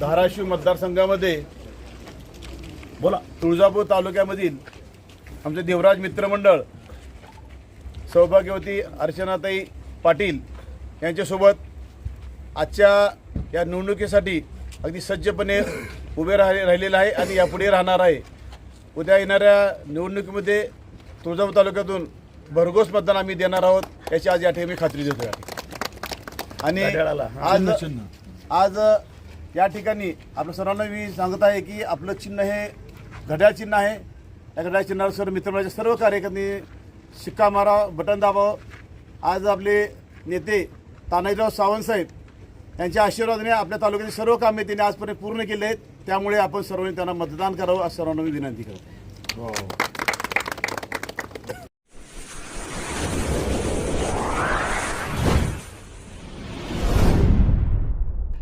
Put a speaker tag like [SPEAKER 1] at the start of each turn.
[SPEAKER 1] धाराशिव मतदारसंघामध्ये बोला तुळजापूर तालुक्यामधील आमचे देवराज मित्रमंडळ सौभाग्यवती अर्चनाताई पाटील यांच्यासोबत आजच्या या निवडणुकीसाठी अगदी सज्जपणे उभे राहिले राहिलेलं आहे आणि यापुढे राहणार आहे. उद्या येणाऱ्या निवडणुकीमध्ये तुळजापूर तालुक्यातून भरघोस मतदान आम्ही देणार आहोत याची आज या ठिकाणी खात्री देतो आणि आज आज या ठिकाणी आपल्या सर्वांना मी सांगत आहे की आपलं चिन्ह हे घड्याळ चिन्ह आहे. या घड्याळ चिन्हावर सर्व मित्रमंडळाच्या सर्व कार्यकर्त्यांनी शिक्का मारा बटन दाबावं. आज आपले नेते तानाजीराव सावंत साहेब यांच्या आशीर्वादाने आपल्या तालुक्यातील सर्व कामे त्यांनी आजपर्यंत पूर्ण केले आहेत. त्यामुळे आपण सर्वांनी त्यांना मतदान करावं असं सर्वांना मी विनंती करतो. हो.